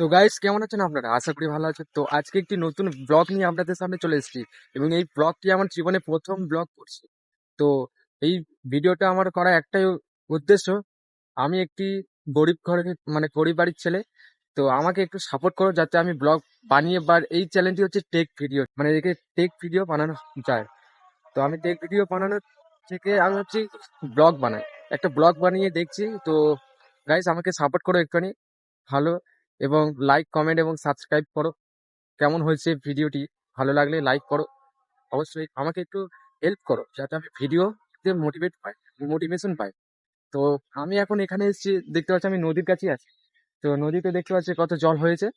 তো গাইস কেমন আছেন আপনারা? আশা করি ভালো আছেন। তো আজকে একটি নতুন ব্লগ নিয়ে আপনাদের সামনে চলে এসেছি এবং এই ব্লগটি আমার জীবনে প্রথম ব্লগ করছি। তো এই ভিডিওটা আমার করা একটাই উদ্দেশ্য, আমি একটি গরিব ঘরের মানে গরিব বাড়ির ছেলে, তো আমাকে একটু সাপোর্ট করো যাতে আমি ব্লগ বানিয়ে বা এই চ্যানেলটি হচ্ছে টেক ভিডিও মানে একে টেক ভিডিও বানানো যায়। তো আমি টেক ভিডিও বানানোর থেকে আমি হচ্ছে ব্লগ বানাই। একটা ব্লগ বানিয়ে দেখছি, তো গাইস আমাকে সাপোর্ট করো একটুখানি। ভালো এবং লাইক কমেন্ট এবং সাবস্ক্রাইব করো। কেমন হয়েছে ভিডিওটি ভালো লাগলে লাইক করো। অবশ্যই আমাকে একটু হেল্প করো, যাতে আমি ভিডিওতে মোটিভেট পাই মোটিভেশন পাই। তো আমি এখন এখানে এসেছি, দেখতে পাচ্ছি আমি নদীর কাছেই আছি। তো নদীতে দেখতে পাচ্ছি কত জল হয়েছে।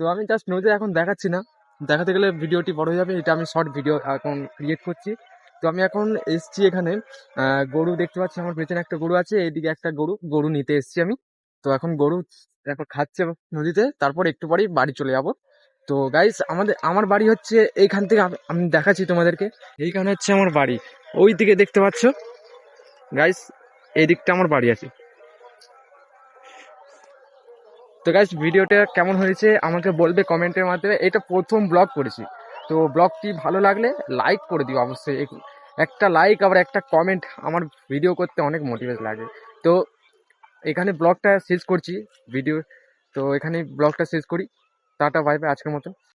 তো আমি জাস্ট নদী এখন দেখাচ্ছি না। দেখাতে গেলে ভিডিওটি বড় হয়ে যাবে, এটা আমি শর্ট ভিডিও এখন ক্রিয়েট করছি। তো আমি এখন এসছি এখানে। গরু দেখতে পাচ্ছি, আমার পেছনে একটা গরু আছে এইদিকে একটা গরু গরু নিতে এসেছি আমি। তো এখন গরু এখন খাচ্ছে নদীতে, তারপর একটু পরেই বাড়ি চলে যাব। তো গাইস আমাদের, আমার বাড়ি হচ্ছে এইখান থেকে আমি দেখাচ্ছি তোমাদেরকে। এইখানে হচ্ছে আমার বাড়ি। ওই দিকে দেখতে পাচ্ছ? গাইস এই দিকটা আমার বাড়ি আছে। তো গাইস ভিডিওটা কেমন হয়েছে আমাকে বলবে কমেন্টের মাধ্যমে। এটা প্রথম ব্লগ করেছি। তো ব্লগটি ভালো লাগলে লাইক করে দিও অবশ্যই। একটা লাইক আবার একটা কমেন্ট আমার ভিডিও করতে অনেক মোটিভেট লাগে। তো এখানে ব্লগটা শেষ করছি ভিডিও তো এখানে ব্লগটা শেষ করি। টাটা বাই বাই আজকের মতো।